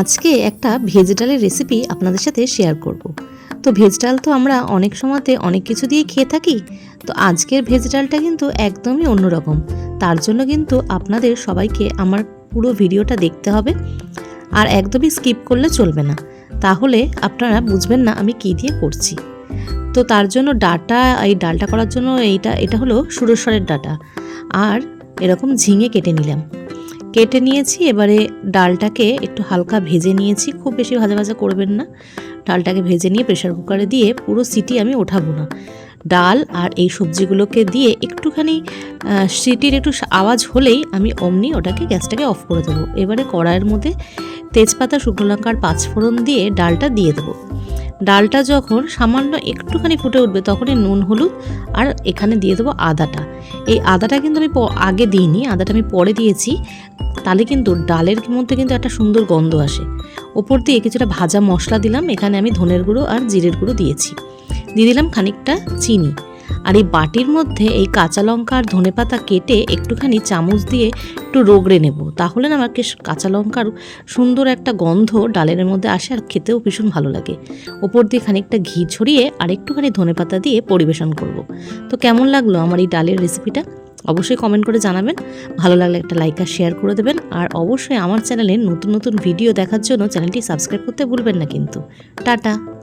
আজকে একটা ভেজিটালের রেসিপি আপনাদের সাথে শেয়ার করব। তো ভেজ ডাল তো আমরা অনেক সময়তে অনেক কিছু দিয়ে খেয়ে থাকি, তো আজকের ভেজ ডালটা কিন্তু একদমই অন্যরকম। তার জন্য কিন্তু আপনাদের সবাইকে আমার পুরো ভিডিওটা দেখতে হবে, আর একদমই স্কিপ করলে চলবে না। তাহলে আপনারা বুঝবেন না আমি কী দিয়ে করছি। তো তার জন্য ডাটা, এই ডালটা করার জন্য এইটা, এটা হলো সুরেশ্বরের ডাটা। আর এরকম ঝিঙে কেটে নিলাম। কেটে নিয়েছি, এবারে ডালটাকে একটু হালকা ভেজে নিয়েছি। খুব বেশি ভাজা ভাজা করবেন না। ডালটাকে ভেজে নিয়ে প্রেশার কুকারে দিয়ে পুরো সিটি আমি ওঠাবো না। ডাল আর এই সবজিগুলোকে দিয়ে একটুখানি সিটির একটু আওয়াজ হলেই আমি অমনি ওটাকে গ্যাসটাকে অফ করে দেবো। এবারে কড়াইয়ের মধ্যে তেজপাতা, শুকনো লঙ্কার পাঁচফোড়ন দিয়ে ডালটা দিয়ে দেবো। ডালটা যখন সামান্য একটুখানি ফুটে উঠবে, তখনই নুন, হলুদ আর এখানে দিয়ে দেবো আদাটা। এই আদাটা কিন্তু আমি আগে দিইনি, আদাটা আমি পরে দিয়েছি। তাহলে কিন্তু ডালের মধ্যে কিন্তু একটা সুন্দর গন্ধ আসে। ওপর দিয়ে কিছুটা ভাজা মশলা দিলাম, এখানে আমি ধনের গুঁড়ো আর জিরের গুঁড়ো দিয়েছি। দিয়ে দিলাম খানিকটা চিনি। আর এই বাটির মধ্যে এই কাঁচা লঙ্কা আর ধনে পাতা কেটে একটুখানি চামচ দিয়ে একটু রগড়ে নেব। তাহলে না আমাকে কাঁচা লঙ্কার সুন্দর একটা গন্ধ ডালের মধ্যে আসে আর খেতেও ভীষণ ভালো লাগে। ওপর দিয়ে খানিকটা ঘি ছড়িয়ে আর একটুখানি ধনে পাতা দিয়ে পরিবেশন করব। তো কেমন লাগল আমার এই ডালের রেসিপিটা? অবশ্যই কমেন্ট করে জানাবেন। ভালো লাগলে একটা লাইক আর শেয়ার করে দেবেন। আর অবশ্যই আমার চ্যানেলে নতুন নতুন ভিডিও দেখার জন্য চ্যানেলটি সাবস্ক্রাইব করতে ভুলবেন না কিন্তু। টাটা।